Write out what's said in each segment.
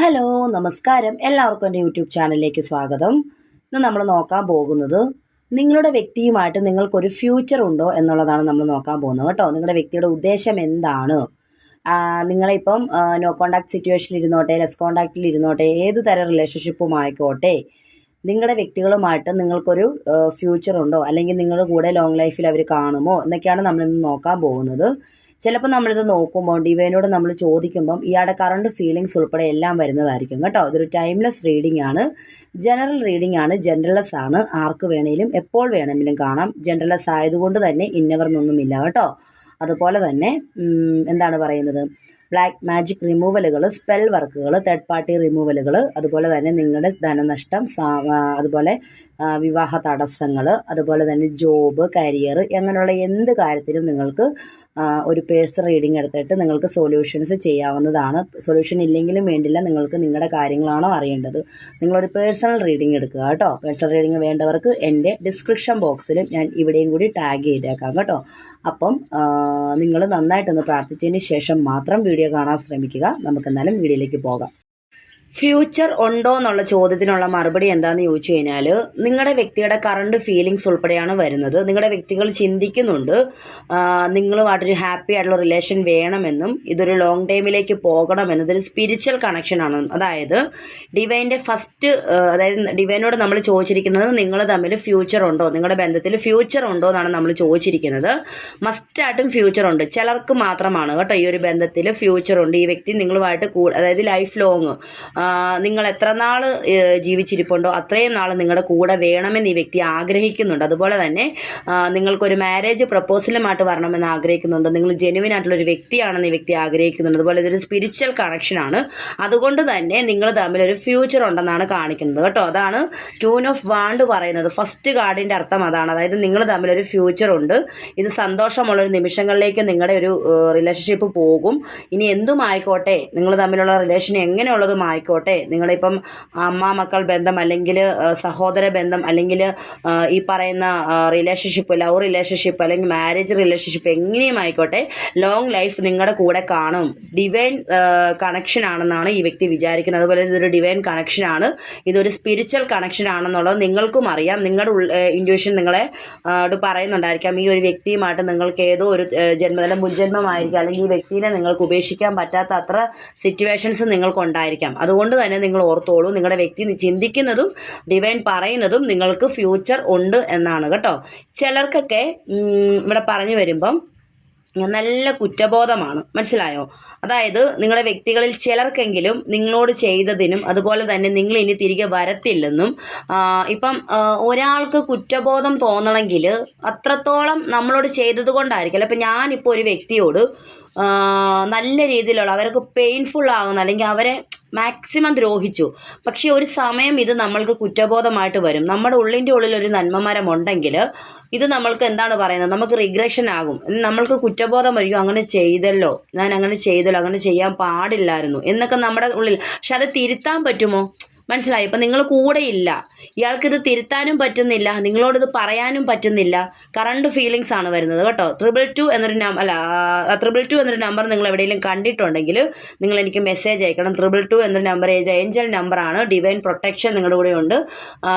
Hello നമസ്കാരം. എല്ലാവർക്കും എന്റെ യൂട്യൂബ് ചാനലിലേക്ക് സ്വാഗതം. ഇന്ന് നമ്മൾ നോക്കാൻ പോകുന്നത് നിങ്ങളുടെ വ്യക്തിയുമായിട്ട് നിങ്ങൾക്കൊരു ഫ്യൂച്ചർ ഉണ്ടോ എന്നുള്ളതാണ് നമ്മൾ നോക്കാൻ പോകുന്നത് കേട്ടോ. നിങ്ങളുടെ വ്യക്തിയുടെ ഉദ്ദേശം എന്താണ്? നിങ്ങളിപ്പം നോ കോണ്ടാക്ട് സിറ്റുവേഷനിൽ ഇരുന്നോട്ടെ ലെസ് കോണ്ടാക്റ്റിൽ ഇരുന്നോട്ടെ ഏത് തരം റിലേഷൻഷിപ്പും ആയിക്കോട്ടെ നിങ്ങളുടെ വ്യക്തികളുമായിട്ട് നിങ്ങൾക്കൊരു ഫ്യൂച്ചർ ഉണ്ടോ? അല്ലെങ്കിൽ നിങ്ങളുടെ കൂടെ ലോങ് ലൈഫിൽ അവർ കാണുമോ? എന്നൊക്കെയാണ് നമ്മളിന്ന് നോക്കാൻ പോകുന്നത്. ചിലപ്പോൾ നമ്മളിത് നോക്കുമ്പോൾ ഡിവൈനോട് നമ്മൾ ചോദിക്കുമ്പം ഇയാളുടെ കറണ്ട് ഫീലിങ്സ് ഉൾപ്പെടെ എല്ലാം വരുന്നതായിരിക്കും കേട്ടോ. ഇതൊരു ടൈംലെസ് റീഡിംഗ് ആണ്. ജനറൽ റീഡിംഗ് ആണ്. ജനറലസ് ആണ്. ആർക്ക് വേണമെങ്കിലും എപ്പോൾ വേണമെങ്കിലും കാണാം. ജനറലസ് ആയതുകൊണ്ട് തന്നെ ഇന്നവർ എന്നൊന്നുമില്ല കേട്ടോ. അതുപോലെ തന്നെ എന്താണ് പറയുന്നത്? ബ്ലാക്ക് മാജിക് റിമൂവലുകൾ സ്പെൽ വർക്കുകൾ തേർഡ് പാർട്ടി റിമൂവലുകൾ അതുപോലെ തന്നെ നിങ്ങളുടെ ധനനഷ്ടം അതുപോലെ വിവാഹ തടസ്സങ്ങൾ അതുപോലെ തന്നെ ജോബ് കരിയർ അങ്ങനെയുള്ള എന്ത് കാര്യത്തിലും നിങ്ങൾക്ക് ഒരു പേഴ്സ് റീഡിംഗ് എടുത്തിട്ട് നിങ്ങൾക്ക് സൊല്യൂഷൻസ് ചെയ്യാവുന്നതാണ്. സൊല്യൂഷൻ ഇല്ലെങ്കിലും വേണ്ടില്ല നിങ്ങൾക്ക് നിങ്ങളുടെ കാര്യങ്ങളാണോ അറിയേണ്ടത്. നിങ്ങളൊരു പേഴ്സണൽ റീഡിംഗ് എടുക്കുക കേട്ടോ. പേഴ്സണൽ റീഡിംഗ് വേണ്ടവർക്ക് എന്റെ ഡിസ്ക്രിപ്ഷൻ ബോക്സിലും ഞാൻ ഇവിടെയും കൂടി ടാഗ് ചെയ്തേക്കാം കേട്ടോ. അപ്പം നിങ്ങൾ നന്നായിട്ടൊന്ന് പ്രാർത്ഥിച്ചതിന് ശേഷം മാത്രം വീഡിയോ കാണാൻ ശ്രമിക്കുക. നമുക്ക് എന്നാലും വീഡിയോയിലേക്ക് പോകാം. ഫ്യൂച്ചർ ഉണ്ടോ എന്നുള്ള ചോദ്യത്തിനുള്ള മറുപടി എന്താണെന്ന് ചോദിച്ചു കഴിഞ്ഞാൽ നിങ്ങളുടെ വ്യക്തിയുടെ കറണ്ട് ഫീലിങ്സ് ഉൾപ്പെടെയാണ് വരുന്നത്. നിങ്ങളുടെ വ്യക്തികൾ ചിന്തിക്കുന്നുണ്ട്. നിങ്ങളുമായിട്ടൊരു ഹാപ്പി ആയിട്ടുള്ള റിലേഷൻ വേണമെന്നും ഇതൊരു ലോങ് ടൈമിലേക്ക് പോകണമെന്നും ഇതൊരു സ്പിരിച്വൽ കണക്ഷനാണ് അതായത് ഡിവൈന്റെ ഫസ്റ്റ് അതായത് ഡിവൈനോട് നമ്മൾ ചോദിച്ചിരിക്കുന്നത് നിങ്ങൾ തമ്മിൽ ഫ്യൂച്ചർ ഉണ്ടോ? നിങ്ങളുടെ ബന്ധത്തിൽ ഫ്യൂച്ചർ ഉണ്ടോ എന്നാണ് നമ്മൾ ചോദിച്ചിരിക്കുന്നത്. മസ്റ്റായിട്ടും ഫ്യൂച്ചർ ഉണ്ട്. ചിലർക്ക് മാത്രമാണ് കേട്ടോ ഈ ഒരു ബന്ധത്തിൽ ഫ്യൂച്ചർ ഉണ്ട്. ഈ വ്യക്തി നിങ്ങളുമായിട്ട് അതായത് ലൈഫ് ലോങ് നിങ്ങൾ എത്ര നാൾ ജീവിച്ചിരിപ്പുണ്ടോ അത്രയും നാൾ നിങ്ങളുടെ കൂടെ വേണമെന്ന് ഈ വ്യക്തി ആഗ്രഹിക്കുന്നുണ്ട്. അതുപോലെ തന്നെ നിങ്ങൾക്കൊരു മാരേജ് പ്രപ്പോസലുമായിട്ട് വരണമെന്ന് ആഗ്രഹിക്കുന്നുണ്ട്. നിങ്ങൾ ജെനുവിൻ ആയിട്ടുള്ള ഒരു വ്യക്തിയാണെന്ന് ഈ വ്യക്തി ആഗ്രഹിക്കുന്നുണ്ട്. അതുപോലെ ഇതൊരു സ്പിരിച്വൽ കണക്ഷനാണ് അതുകൊണ്ട് തന്നെ നിങ്ങൾ തമ്മിൽ ഒരു ഫ്യൂച്ചർ ഉണ്ടെന്നാണ് കാണിക്കുന്നത് കേട്ടോ. അതാണ് ക്യൂൻ ഓഫ് വാണ്ട് പറയുന്നത്. ഫസ്റ്റ് കാർഡിന്റെ അർത്ഥം അതാണ്. അതായത് നിങ്ങൾ തമ്മിൽ ഒരു ഫ്യൂച്ചർ ഉണ്ട്. ഇത് സന്തോഷമുള്ള ഒരു നിമിഷങ്ങളിലേക്ക് നിങ്ങളുടെ ഒരു റിലേഷൻഷിപ്പ് പോകും. ഇനി എന്തും ആയിക്കോട്ടെ നിങ്ങൾ തമ്മിലുള്ള റിലേഷൻ എങ്ങനെയുള്ളതും ആയിക്കോട്ടെ നിങ്ങളിപ്പം അമ്മ മക്കൾ ബന്ധം അല്ലെങ്കിൽ സഹോദര ബന്ധം അല്ലെങ്കിൽ ഈ പറയുന്ന റിലേഷൻഷിപ്പ് ലവ് റിലേഷൻഷിപ്പ് അല്ലെങ്കിൽ മാരേജ് റിലേഷൻഷിപ്പ് എങ്ങനെയും ആയിക്കോട്ടെ ലോങ് ലൈഫ് നിങ്ങളുടെ കൂടെ കാണും. ഡിവൈൻ കണക്ഷൻ ആണെന്നാണ് ഈ വ്യക്തി വിചാരിക്കുന്നത്. അതുപോലെ ഇതൊരു ഡിവൈൻ കണക്ഷൻ ആണ്. ഇതൊരു സ്പിരിച്വൽ കണക്ഷൻ ആണെന്നുള്ളത് നിങ്ങൾക്കും അറിയാം. നിങ്ങളുടെ ഇൻഡ്യൂഷൻ നിങ്ങളെ പറയുന്നുണ്ടായിരിക്കാം. ഈ ഒരു വ്യക്തിയുമായിട്ട് നിങ്ങൾക്ക് ഏതോ ഒരു ജന്മതലം മുൻജന്മമായിരിക്കാം. അല്ലെങ്കിൽ ഈ വ്യക്തിനെ നിങ്ങൾക്ക് ഉപേക്ഷിക്കാൻ പറ്റാത്ത അത്ര സിറ്റുവേഷൻസ് നിങ്ങൾക്കുണ്ടായിരിക്കാം. അതുകൊണ്ട് തന്നെ നിങ്ങൾ ഓർത്തോളൂ നിങ്ങളുടെ വ്യക്തി ചിന്തിക്കുന്നതും ഡിവൈൻ പറയുന്നതും നിങ്ങൾക്ക് ഫ്യൂച്ചർ ഉണ്ട് എന്നാണ് കേട്ടോ. ചിലർക്കൊക്കെ ഇവിടെ പറഞ്ഞു വരുമ്പം നല്ല കുറ്റബോധമാണ്. മനസ്സിലായോ? അതായത് നിങ്ങളുടെ വ്യക്തികളിൽ ചിലർക്കെങ്കിലും നിങ്ങളോട് ചെയ്തതിനും അതുപോലെ തന്നെ നിങ്ങൾ ഇനി തിരികെ വരത്തില്ലെന്നും ഇപ്പം ഒരാൾക്ക് കുറ്റബോധം തോന്നണമെങ്കിൽ അത്രത്തോളം നമ്മളോട് ചെയ്തത് കൊണ്ടായിരിക്കും. ഇപ്പം ഞാനിപ്പോൾ ഒരു വ്യക്തിയോട് നല്ല രീതിയിലുള്ള അവർക്ക് പെയിൻഫുൾ ആകുന്ന അല്ലെങ്കിൽ അവരെ മാക്സിമം ദ്രോഹിച്ചു. പക്ഷേ ഒരു സമയം ഇത് നമ്മൾക്ക് കുറ്റബോധമായിട്ട് വരും. നമ്മുടെ ഉള്ളിന്റെ ഉള്ളിൽ ഒരു നന്മമരം ഉണ്ടെങ്കിൽ ഇത് നമ്മൾക്ക് എന്താണ് പറയുന്നത്? നമുക്ക് റിഗ്രഷൻ ആകും. നമ്മൾക്ക് കുറ്റബോധം വരികയോ അങ്ങനെ ചെയ്തല്ലോ ഞാൻ അങ്ങനെ ചെയ്തല്ലോ അങ്ങനെ ചെയ്യാൻ പാടില്ലായിരുന്നു എന്നൊക്കെ നമ്മുടെ ഉള്ളിൽ. പക്ഷെ അത് തിരുത്താൻ പറ്റുമോ? മനസ്സിലായി? ഇപ്പം നിങ്ങൾ കൂടെയില്ല ഇയാൾക്കിത് തിരുത്താനും പറ്റുന്നില്ല. നിങ്ങളോടിത് പറയാനും പറ്റുന്നില്ല. കറണ്ട് ഫീലിങ്സ് ആണ് വരുന്നത് കേട്ടോ. ട്രിപ്പിൾ ടു എന്നൊരു നമ്പർ അല്ല ട്രിപ്പിൾ ടു എന്നൊരു നമ്പർ നിങ്ങൾ എവിടെയെങ്കിലും കണ്ടിട്ടുണ്ടെങ്കിൽ നിങ്ങൾ എനിക്ക് മെസ്സേജ് അയക്കണം. ട്രിപ്പിൾ ടു എന്നൊരു നമ്പർ ഏഞ്ചൽ നമ്പറാണ് ഡിവൈൻ പ്രൊട്ടക്ഷൻ നിങ്ങളുടെ കൂടെ ഉണ്ട്.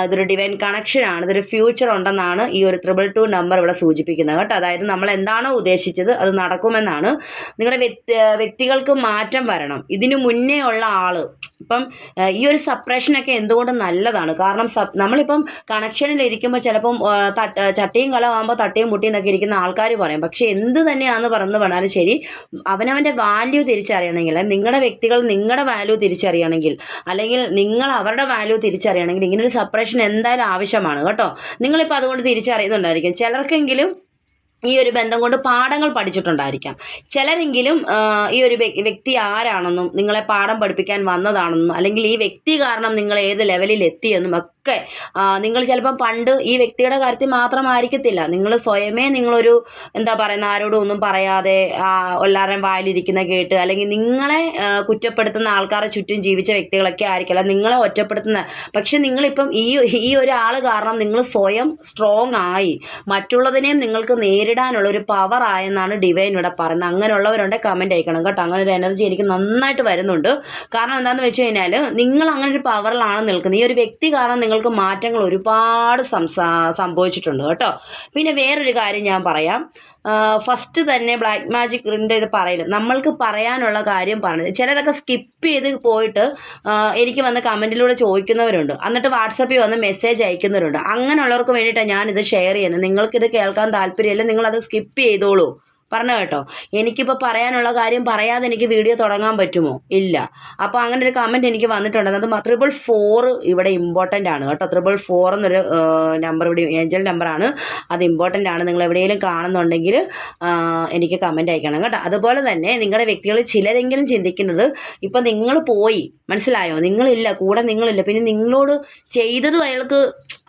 ഇതൊരു ഡിവൈൻ കണക്ഷനാണ് ഇതൊരു ഫ്യൂച്ചർ ഉണ്ടെന്നാണ് ഈ ഒരു ട്രിപ്പിൾ ടു നമ്പർ ഇവിടെ സൂചിപ്പിക്കുന്നത് കേട്ടോ. അതായത് നമ്മൾ എന്താണോ ഉദ്ദേശിച്ചത് അത് നടക്കുമെന്നാണ്. നിങ്ങളുടെ വ്യക്തികൾക്ക് മാറ്റം വരണം. ഇതിനു മുന്നേ ഉള്ള ആൾ ഇപ്പം ഈ ഒരു സപ്രഷനൊക്കെ എന്തുകൊണ്ടും നല്ലതാണ്? കാരണം സപ് നമ്മളിപ്പം കണക്ഷനിൽ ഇരിക്കുമ്പോൾ ചിലപ്പം ചട്ടിയും കലമാകുമ്പോൾ തട്ടിയും മുട്ടിയും എന്നൊക്കെ ഇരിക്കുന്ന ആൾക്കാർ പറയും. പക്ഷേ എന്ത് തന്നെയാണെന്ന് പറഞ്ഞു പറഞ്ഞാലും ശരി അവനവന്റെ വാല്യൂ തിരിച്ചറിയണമെങ്കിൽ നിങ്ങളുടെ വ്യക്തികൾ നിങ്ങളുടെ വാല്യൂ തിരിച്ചറിയണമെങ്കിൽ അല്ലെങ്കിൽ നിങ്ങൾ അവരുടെ വാല്യൂ തിരിച്ചറിയണമെങ്കിൽ ഇങ്ങനൊരു ഒരു സപ്പറേഷൻ എന്തായാലും ആവശ്യമാണ്. കേട്ടോ? നിങ്ങളിപ്പോൾ അതുകൊണ്ട് തിരിച്ചറിയുന്നുണ്ടായിരിക്കും. ചിലർക്കെങ്കിലും ഈ ഒരു ബന്ധം കൊണ്ട് പാഠങ്ങൾ പഠിച്ചിട്ടുണ്ടായിരിക്കാം. ചിലരെങ്കിലും ഈ ഒരു വ്യക്തി ആരാണെന്നും നിങ്ങളെ പാഠം പഠിപ്പിക്കാൻ വന്നതാണെന്നും അല്ലെങ്കിൽ ഈ വ്യക്തി കാരണം നിങ്ങൾ ഏത് ലെവലിൽ എത്തിയെന്നും ഒക്കെ നിങ്ങൾ ചിലപ്പം പണ്ട് ഈ വ്യക്തിയുടെ കാര്യത്തിൽ മാത്രമായിരിക്കത്തില്ല. നിങ്ങൾ സ്വയമേ നിങ്ങളൊരു എന്താ പറയുന്ന ആരോടും ഒന്നും പറയാതെ എല്ലാവരുടെയും വായിലിരിക്കുന്ന കേട്ട് അല്ലെങ്കിൽ നിങ്ങളെ കുറ്റപ്പെടുത്തുന്ന ആൾക്കാരെ ചുറ്റും ജീവിച്ച വ്യക്തികളൊക്കെ ആയിരിക്കില്ല നിങ്ങളെ ഒറ്റപ്പെടുത്തുന്ന പക്ഷെ നിങ്ങളിപ്പം ഈ ഈ ഒരാൾ കാരണം നിങ്ങൾ സ്വയം സ്ട്രോങ് ആയി. മറ്റുള്ളതിനെയും നിങ്ങൾക്ക് നേരിടാൻ നേരിടാനുള്ള ഒരു പവർ ആയെന്നാണ് ഡിവൈൻ ഇവിടെ പറയുന്നത്. അങ്ങനെയുള്ളവരുണ്ട് കമന്റ് അയക്കണം കേട്ടോ. അങ്ങനെ ഒരു എനർജി എനിക്ക് നന്നായിട്ട് വരുന്നുണ്ട്. കാരണം എന്താണെന്ന് വെച്ച് കഴിഞ്ഞാൽ നിങ്ങൾ അങ്ങനെ ഒരു പവറിലാണ് നിൽക്കുന്നത്. ഈ ഒരു വ്യക്തി കാരണം നിങ്ങൾക്ക് മാറ്റങ്ങൾ ഒരുപാട് സംഭവിച്ചിട്ടുണ്ട് കേട്ടോ. പിന്നെ വേറൊരു കാര്യം ഞാൻ പറയാം. ഫസ്റ്റ് തന്നെ ബ്ലാക്ക് മാജിക് മാജിക്കിന്റെ ഇത് പറയില്ല നമ്മൾക്ക് പറയാനുള്ള കാര്യം പറഞ്ഞത്. ചിലതൊക്കെ സ്കിപ്പ് ചെയ്ത് പോയിട്ട് എനിക്ക് വന്ന് കമന്റിലൂടെ ചോദിക്കുന്നവരുണ്ട്. എന്നിട്ട് വാട്സപ്പിൽ വന്ന് മെസ്സേജ് അയക്കുന്നവരുണ്ട്. അങ്ങനെയുള്ളവർക്ക് വേണ്ടിയിട്ടാണ് ഞാനിത് ഷെയർ ചെയ്യുന്നത്. നിങ്ങൾക്കിത് കേൾക്കാൻ താല്പര്യമില്ല. നിങ്ങളത് സ്കിപ്പ് ചെയ്തോളൂ. പറഞ്ഞു കേട്ടോ. എനിക്കിപ്പോൾ പറയാനുള്ള കാര്യം പറയാതെ എനിക്ക് വീഡിയോ തുടങ്ങാൻ പറ്റുമോ? ഇല്ല. അപ്പോൾ അങ്ങനെ ഒരു കമന്റ് എനിക്ക് വന്നിട്ടുണ്ട്. അത് ട്രിപ്പിൾ ഫോർ ഇവിടെ ഇമ്പോർട്ടന്റ് ആണ് കേട്ടോ. ട്രിപ്പിൾ ഫോർ എന്നൊരു നമ്പർ ഇവിടെ ഏഞ്ചൽ നമ്പറാണ് അത് ഇമ്പോർട്ടന്റ് ആണ്. നിങ്ങൾ എവിടെയെങ്കിലും കാണുന്നുണ്ടെങ്കിൽ എനിക്ക് കമന്റ് അയക്കണം കേട്ടോ. അതുപോലെ തന്നെ നിങ്ങളുടെ വ്യക്തികൾ ചിലരെങ്കിലും ചിന്തിക്കുന്നത് ഇപ്പം നിങ്ങൾ പോയി മനസ്സിലായോ? നിങ്ങളില്ല കൂടെ നിങ്ങളില്ല. പിന്നെ നിങ്ങളോട് ചെയ്തതും അയാൾക്ക്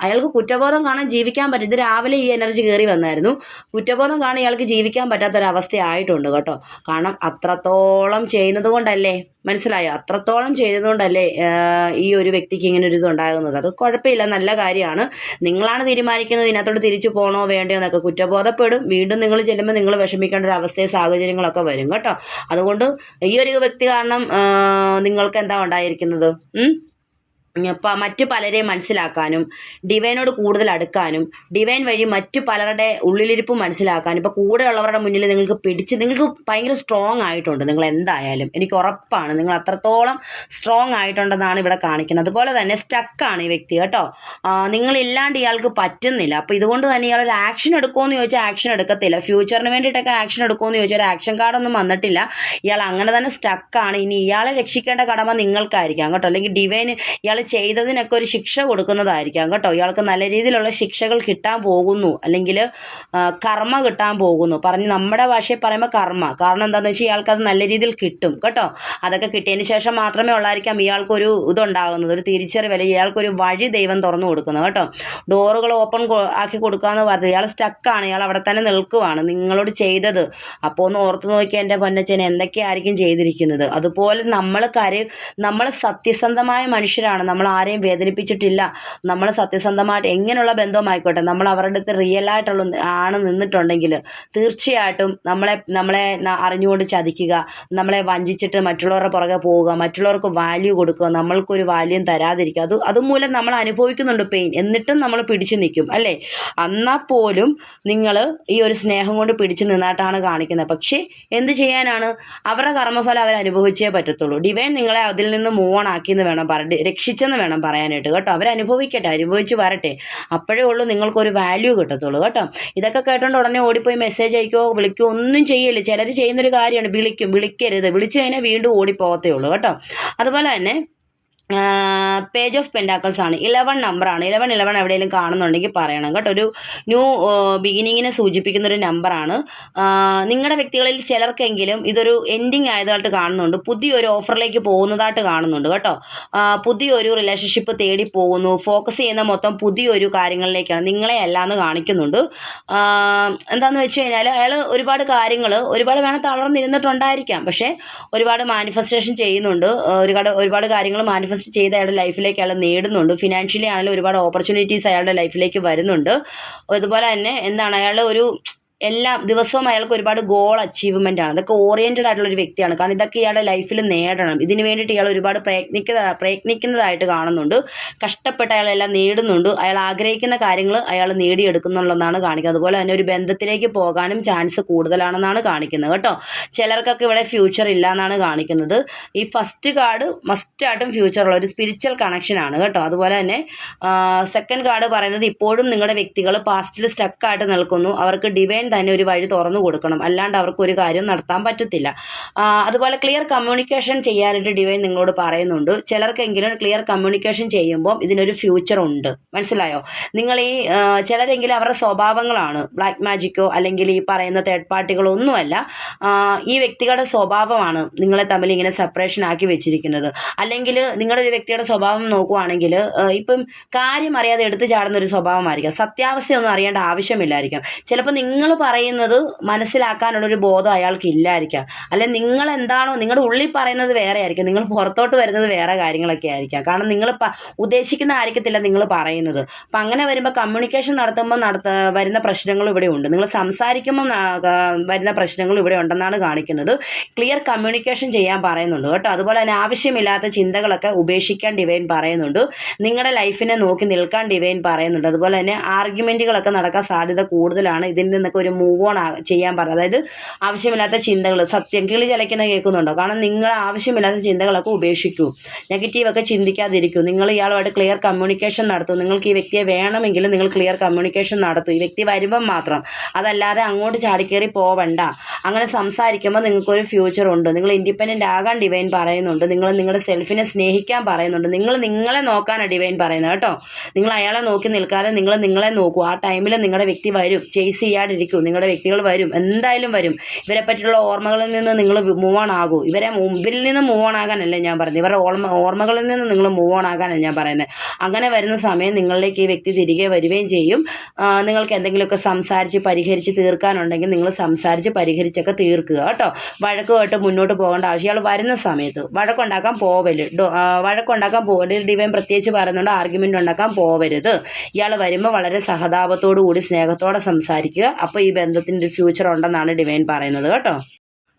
അയാൾക്ക് കുറ്റബോധം കാണാൻ ജീവിക്കാൻ പറ്റും ഇത് രാവിലെ ഈ എനർജി കയറി വന്നായിരുന്നു. കുറ്റബോധം കാണാൻ ഇയാൾക്ക് ജീവിക്കാൻ പറ്റാത്തൊരവസ്ഥയായിട്ടുണ്ട് കേട്ടോ. കാരണം അത്രത്തോളം ചെയ്യുന്നത് കൊണ്ടല്ലേ? മനസ്സിലായോ? അത്രത്തോളം ചെയ്തതുകൊണ്ടല്ലേ ഈ ഒരു വ്യക്തിക്ക് ഇങ്ങനെ ഒരു ഇത് ഉണ്ടാകുന്നത് അത് കുഴപ്പമില്ല നല്ല കാര്യമാണ്. നിങ്ങളാണ് തീരുമാനിക്കുന്നത് ഇതിനകത്തോട്ട് തിരിച്ചു പോകണോ വേണ്ടയോ എന്നൊക്കെ കുറ്റബോധപ്പെടും. വീണ്ടും നിങ്ങൾ ചെല്ലുമ്പോൾ നിങ്ങൾ വിഷമിക്കേണ്ട ഒരു അവസ്ഥയും സാഹചര്യങ്ങളൊക്കെ വരും കേട്ടോ. അതുകൊണ്ട് ഈ ഒരു വ്യക്തി കാരണം നിങ്ങൾക്ക് എന്താ ഉണ്ടായിരിക്കുന്നത്? മറ്റു പലരെ മനസ്സിലാക്കാനും ഡിവൈനോട് കൂടുതൽ അടുക്കാനും ഡിവൈൻ വഴി മറ്റു പലരുടെ ഉള്ളിലിരിപ്പ് മനസ്സിലാക്കാനും ഇപ്പോൾ കൂടെയുള്ളവരുടെ മുന്നിൽ നിങ്ങൾക്ക് പിടിച്ച് നിങ്ങൾക്ക് ഭയങ്കര സ്ട്രോങ് ആയിട്ടുണ്ട് നിങ്ങൾ എന്തായാലും. എനിക്ക് ഉറപ്പാണ് നിങ്ങൾ അത്രത്തോളം സ്ട്രോങ് ആയിട്ടുണ്ടെന്നാണ് ഇവിടെ കാണിക്കുന്നത്. അതുപോലെ തന്നെ സ്റ്റക്കാണ് ഈ വ്യക്തി കേട്ടോ. നിങ്ങളില്ലാണ്ട് ഇയാൾക്ക് പറ്റുന്നില്ല. അപ്പോൾ ഇതുകൊണ്ട് തന്നെ ഇയാൾ ഒരു ആക്ഷൻ എടുക്കുമെന്ന് ചോദിച്ചാൽ ആക്ഷൻ എടുക്കത്തില്ല. ഫ്യൂച്ചറിന് വേണ്ടിയിട്ടൊക്കെ ആക്ഷൻ എടുക്കുമെന്ന് ചോദിച്ചാൽ ഒരു ആക്ഷൻ കാർഡൊന്നും വന്നിട്ടില്ല. ഇയാൾ അങ്ങനെ തന്നെ സ്റ്റക്കാണ് ഇനി ഇയാളെ രക്ഷിക്കേണ്ട കടമ നിങ്ങൾക്കായിരിക്കാം കേട്ടോ. അല്ലെങ്കിൽ ഡിവൈന് ഇയാൾ ചെയ്തതിനൊക്കെ ഒരു ശിക്ഷ കൊടുക്കുന്നതായിരിക്കാം കേട്ടോ. ഇയാൾക്ക് നല്ല രീതിയിലുള്ള ശിക്ഷകൾ കിട്ടാൻ പോകുന്നു. അല്ലെങ്കിൽ കർമ്മ കിട്ടാൻ പോകുന്നു. പറഞ്ഞ് നമ്മുടെ ഭാഷയിൽ പറയുമ്പോൾ കർമ്മ. കാരണം എന്താണെന്ന് വെച്ചാൽ ഇയാൾക്ക് അത് നല്ല രീതിയിൽ കിട്ടും കേട്ടോ. അതൊക്കെ കിട്ടിയതിന് ശേഷം മാത്രമേ ഉള്ളായിരിക്കാം ഇയാൾക്കൊരു ഇതുണ്ടാകുന്നത്. ഒരു തിരിച്ചറിവല്ല ഇയാൾക്കൊരു വഴി ദൈവം തുറന്നു കൊടുക്കുന്നത് കേട്ടോ. ഡോറുകൾ ഓപ്പൺ ആക്കി കൊടുക്കാന്ന് പറഞ്ഞത് ഇയാൾ സ്റ്റക്കാണ് ഇയാൾ അവിടെ തന്നെ നിൽക്കുവാണ്. നിങ്ങളോട് ചെയ്തത്. അപ്പോൾ ഒന്ന് ഓർത്ത് നോക്കിയാൽ എന്റെ പൊന്നച്ചനെ എന്തൊക്കെയായിരിക്കും ചെയ്തിരിക്കുന്നത്? അതുപോലെ നമ്മൾ കാര്യം നമ്മൾ സത്യസന്ധമായ മനുഷ്യരാണ്. നമ്മൾ ആരെയും വേദനിപ്പിച്ചിട്ടില്ല. നമ്മൾ സത്യസന്ധമായിട്ട് എങ്ങനെയുള്ള ബന്ധവുമായിക്കോട്ടെ നമ്മൾ അവരുടെ അടുത്ത് റിയൽ ആയിട്ടുള്ള ആണ് നിന്നിട്ടുണ്ടെങ്കിൽ തീർച്ചയായിട്ടും നമ്മളെ നമ്മളെ അറിഞ്ഞുകൊണ്ട് ചതിക്കുക നമ്മളെ വഞ്ചിച്ചിട്ട് മറ്റുള്ളവരുടെ പുറകെ പോവുക മറ്റുള്ളവർക്ക് വാല്യൂ കൊടുക്കുക നമ്മൾക്കൊരു വാല്യൂം തരാതിരിക്കുക. അത് അതുമൂലം നമ്മൾ അനുഭവിക്കുന്നുണ്ട് പെയിൻ എന്നിട്ടും നമ്മൾ പിടിച്ചു നിൽക്കും അല്ലേ? എന്നാൽ പോലും നിങ്ങൾ ഈ ഒരു സ്നേഹം കൊണ്ട് പിടിച്ചു നിന്നിട്ടാണ് കാണിക്കുന്നത്. പക്ഷേ എന്ത് ചെയ്യാനാണ്? അവരുടെ കർമ്മഫലം അവർ അനുഭവിച്ചേ പറ്റത്തുള്ളൂ. ഡിവൈൻ നിങ്ങളെ അതിൽ നിന്ന് മൂവ് ഓൺ ആക്കിയെന്ന് വേണം പറ രക്ഷിച്ചെന്ന് വേണം പറയാനായിട്ട്. കേട്ടോ? അവരനുഭവിക്കട്ടെ അനുഭവിച്ച് വരട്ടെ. അപ്പോഴേ ഉള്ളൂ നിങ്ങൾക്കൊരു വാല്യൂ കിട്ടത്തുള്ളൂ. കേട്ടോ? ഇതൊക്കെ കേട്ടോണ്ട് ഉടനെ ഓടിപ്പോയി മെസ്സേജ് അയക്കുകയോ വിളിക്കുകയോ ഒന്നും ചെയ്യില്ല. ചിലർ ചെയ്യുന്നൊരു കാര്യമാണ് വിളിക്കും. വിളിക്കരുത്. വിളിച്ചു കഴിഞ്ഞാൽ വീണ്ടും ഓടിപ്പോകത്തേ ഉള്ളൂ. കേട്ടോ? അതുപോലെ തന്നെ പേജ് ഓഫ് പെൻഡാക്കിൾസ് ആണ്. ഇലവൻ നമ്പറാണ് ഇലവൻ ഇലവൻ എവിടെയെങ്കിലും കാണുന്നുണ്ടെങ്കിൽ പറയണം കേട്ടോ. ഒരു ന്യൂ ബിഗിനിങ്ങിനെ സൂചിപ്പിക്കുന്ന ഒരു നമ്പറാണ് നിങ്ങളുടെ വ്യക്തികളിൽ ചിലർക്കെങ്കിലും ഇതൊരു എൻഡിങ് ആയതായിട്ട് കാണുന്നുണ്ട്. പുതിയൊരു ഓഫറിലേക്ക് പോകുന്നതായിട്ട് കാണുന്നുണ്ട് കേട്ടോ. പുതിയൊരു റിലേഷൻഷിപ്പ് തേടി പോകുന്നു. ഫോക്കസ് ചെയ്യുന്ന മൊത്തം പുതിയൊരു കാര്യങ്ങളിലേക്കാണ് നിങ്ങളെ അല്ലാന്ന് കാണിക്കുന്നുണ്ട്. എന്താന്ന് വെച്ച് കഴിഞ്ഞാൽ അയാൾ ഒരുപാട് കാര്യങ്ങൾ ഒരുപാട് വേണം തളർന്നിരുന്നിട്ടുണ്ടായിരിക്കാം. പക്ഷേ ഒരുപാട് മാനിഫെസ്റ്റേഷൻ ചെയ്യുന്നുണ്ട്. ഒരുപാട് ഒരുപാട് കാര്യങ്ങൾ മാനിഫെസ്റ്റ് ചെയ്ത് അയാളുടെ ലൈഫിലേക്ക് അയാൾ നേടുന്നുണ്ട്. ഫിനാൻഷ്യലി ആണെങ്കിലും ഒരുപാട് ഓപ്പർച്യൂണിറ്റീസ് അയാളുടെ ലൈഫിലേക്ക് വരുന്നുണ്ട്. അതുപോലെ തന്നെ എന്താണ് അയാൾ ഒരു എല്ലാ ദിവസവും അയാൾക്ക് ഒരുപാട് ഗോൾ അച്ചീവ്മെന്റ് ആണ്. അതൊക്കെ ഓറിയന്റഡ് ആയിട്ടുള്ള ഒരു വ്യക്തിയാണ്. കാരണം ഇതൊക്കെ ഇയാളുടെ ലൈഫിൽ നേടണം. ഇതിന് വേണ്ടിയിട്ട് ഇയാൾ ഒരുപാട് പ്രയത്നിക്കുന്ന പ്രയത്നിക്കുന്നതായിട്ട് കാണുന്നുണ്ട്. കഷ്ടപ്പെട്ട് അയാളെല്ലാം നേടുന്നുണ്ട്. അയാൾ ആഗ്രഹിക്കുന്ന കാര്യങ്ങൾ അയാൾ നേടിയെടുക്കുന്നുള്ളതാണ് കാണിക്കുന്നത്. അതുപോലെ തന്നെ ഒരു ബന്ധത്തിലേക്ക് പോകാനും ചാൻസ് കൂടുതലാണെന്നാണ് കാണിക്കുന്നത് കേട്ടോ. ചിലർക്കൊക്കെ ഇവിടെ ഫ്യൂച്ചർ ഇല്ല എന്നാണ് കാണിക്കുന്നത്. ഈ ഫസ്റ്റ് കാർഡ് മസ്റ്റായിട്ടും ഫ്യൂച്ചറുള്ള ഒരു സ്പിരിച്വൽ കണക്ഷനാണ് കേട്ടോ. അതുപോലെ തന്നെ സെക്കൻഡ് കാർഡ് പറയുന്നത് ഇപ്പോഴും നിങ്ങളുടെ വ്യക്തികൾ പാസ്റ്റിൽ സ്റ്റക്കായിട്ട് നിൽക്കുന്നു. അവർക്ക് ഡിവൈൻ തന്നെ ഒരു വഴി തുറന്നു കൊടുക്കണം. അല്ലാണ്ട് അവർക്ക് ഒരു കാര്യം നടത്താൻ പറ്റത്തില്ല. അതുപോലെ ക്ലിയർ കമ്മ്യൂണിക്കേഷൻ ചെയ്യാനായിട്ട് ഡിവൈൻ നിങ്ങളോട് പറയുന്നുണ്ട്. ചിലർക്കെങ്കിലും ക്ലിയർ കമ്മ്യൂണിക്കേഷൻ ചെയ്യുമ്പോൾ ഇതിനൊരു ഫ്യൂച്ചർ ഉണ്ട്. മനസ്സിലായോ? നിങ്ങൾ ഈ ചിലരെങ്കിലും അവരുടെ സ്വഭാവങ്ങളാണ്. ബ്ലാക്ക് മാജിക്കോ അല്ലെങ്കിൽ ഈ പറയുന്ന തേർഡ് പാർട്ടികളോ ഒന്നുമല്ല. ഈ വ്യക്തികളുടെ സ്വഭാവമാണ് നിങ്ങളെ തമ്മിൽ ഇങ്ങനെ സെപ്പറേഷൻ ആക്കി വെച്ചിരിക്കുന്നത്. അല്ലെങ്കിൽ നിങ്ങളുടെ ഒരു വ്യക്തിയുടെ സ്വഭാവം നോക്കുവാണെങ്കിൽ ഇപ്പം കാര്യം അറിയാതെ എടുത്തു ചാടുന്ന ഒരു സ്വഭാവമായിരിക്കാം. സത്യാവസ്ഥയൊന്നും അറിയേണ്ട ആവശ്യമില്ലായിരിക്കാം. ചിലപ്പോൾ നിങ്ങൾ പറയുന്നത് മനസ്സിലാക്കാനുള്ളൊരു ബോധം അയാൾക്ക് ഇല്ലായിരിക്കാം. അല്ലെ നിങ്ങൾ എന്താണോ നിങ്ങളുടെ ഉള്ളിൽ പറയുന്നത് വേറെ ആയിരിക്കും. നിങ്ങൾ പുറത്തോട്ട് വരുന്നത് വേറെ കാര്യങ്ങളൊക്കെ ആയിരിക്കാം. കാരണം നിങ്ങൾ ഉദ്ദേശിക്കുന്ന ആയിരിക്കത്തില്ല നിങ്ങൾ പറയുന്നത്. അപ്പം അങ്ങനെ വരുമ്പോൾ കമ്മ്യൂണിക്കേഷൻ നടത്തുമ്പോൾ നടത്ത വരുന്ന പ്രശ്നങ്ങൾ ഇവിടെ ഉണ്ട്. നിങ്ങൾ സംസാരിക്കുമ്പോൾ വരുന്ന പ്രശ്നങ്ങൾ ഇവിടെ ഉണ്ടെന്നാണ് കാണിക്കുന്നത്. ക്ലിയർ കമ്മ്യൂണിക്കേഷൻ ചെയ്യാൻ പറയുന്നുണ്ട് കേട്ടോ. അതുപോലെ തന്നെ ആവശ്യമില്ലാത്ത ചിന്തകളൊക്കെ ഉപേക്ഷിക്കാൻ ഡിവൈൻ പറയുന്നുണ്ട്. നിങ്ങളുടെ ലൈഫിനെ നോക്കി നിൽക്കാൻ ഡിവൈൻ പറയുന്നുണ്ട്. അതുപോലെ തന്നെ ആർഗ്യുമെന്റുകളൊക്കെ നടക്കാൻ സാധ്യത കൂടുതലാണ്. ഇതിൽ നിന്നൊക്കെ ഒരു മൂവ് ഓൺ ചെയ്യാൻ പറഞ്ഞത്. അതായത് ആവശ്യമില്ലാത്ത ചിന്തകൾ സത്യം കിളി ചലയ്ക്കുന്ന കേൾക്കുന്നുണ്ടോ? കാരണം നിങ്ങൾ ആവശ്യമില്ലാത്ത ചിന്തകളൊക്കെ ഉപേക്ഷിക്കൂ. നെഗറ്റീവൊക്കെ ചിന്തിക്കാതിരിക്കൂ. നിങ്ങൾ ഇയാളുമായിട്ട് ക്ലിയർ കമ്മ്യൂണിക്കേഷൻ നടത്തും. നിങ്ങൾക്ക് ഈ വ്യക്തിയെ വേണമെങ്കിൽ നിങ്ങൾ ക്ലിയർ കമ്മ്യൂണിക്കേഷൻ നടത്തും. ഈ വ്യക്തി വരുമ്പം മാത്രം. അതല്ലാതെ അങ്ങോട്ട് ചാടിക്കേറി പോവണ്ട. അങ്ങനെ സംസാരിക്കുമ്പോൾ നിങ്ങൾക്കൊരു ഫ്യൂച്ചർ ഉണ്ട്. നിങ്ങൾ ഇൻഡിപെൻഡന്റ് ആകാൻ ഡിവൈൻ പറയുന്നുണ്ട്. നിങ്ങൾ നിങ്ങളുടെ സെൽഫിനെ സ്നേഹിക്കാൻ പറയുന്നുണ്ട്. നിങ്ങൾ നിങ്ങളെ നോക്കാനാണ് ഡിവൈൻ പറയുന്നത് കേട്ടോ? നിങ്ങൾ അയാളെ നോക്കി നിൽക്കാതെ നിങ്ങൾ നിങ്ങളെ നോക്കൂ. ആ ടൈമിൽ നിങ്ങളുടെ വ്യക്തി വരും. ചേസ് ചെയ്യാണ്ടിരിക്കൂ നിങ്ങളുടെ വ്യക്തികൾ വരും. എന്തായാലും വരും. ഇവരെ പറ്റിയുള്ള ഓർമ്മകളിൽ നിന്ന് നിങ്ങൾ മൂവ് ഓൺ ആകൂ. ഇവരെ മുമ്പിൽ നിന്ന് മൂവ് ഓൺ ആകാനല്ല ഞാൻ പറയുന്നത്. ഇവരുടെ ഓർമ്മ ഓർമ്മകളിൽ നിന്ന് നിങ്ങൾ മൂവ് ഓൺ ആകാനാണ് ഞാൻ പറയുന്നത്. അങ്ങനെ വരുന്ന സമയം നിങ്ങളിലേക്ക് ഈ വ്യക്തി തിരികെ വരികയും ചെയ്യും. നിങ്ങൾക്ക് എന്തെങ്കിലുമൊക്കെ സംസാരിച്ച് പരിഹരിച്ച് തീർക്കാനുണ്ടെങ്കിൽ നിങ്ങൾ സംസാരിച്ച് പരിഹരിച്ചൊക്കെ തീർക്കുക കേട്ടോ. വഴക്കുമായിട്ട് മുന്നോട്ട് പോകേണ്ട ആവശ്യം. ഇയാൾ വരുന്ന സമയത്ത് വഴക്കുണ്ടാക്കാൻ പോവൽ വഴക്കുണ്ടാക്കാൻ പോകരുത് ഡിവൈൻ പ്രത്യേകിച്ച് പറയുന്നുണ്ട് ആർഗ്യുമെന്റ് ഉണ്ടാക്കാൻ പോവരുത്. ഇയാൾ വരുമ്പോൾ വളരെ സഹതാപത്തോടു കൂടി സ്നേഹത്തോടെ സംസാരിക്കുക. അപ്പോൾ ഈ ബന്ധത്തിന്റെ ഒരു ഫ്യൂച്ചർ ഉണ്ടെന്നാണ് ഡിവൈൻ പറയുന്നത് കേട്ടോ.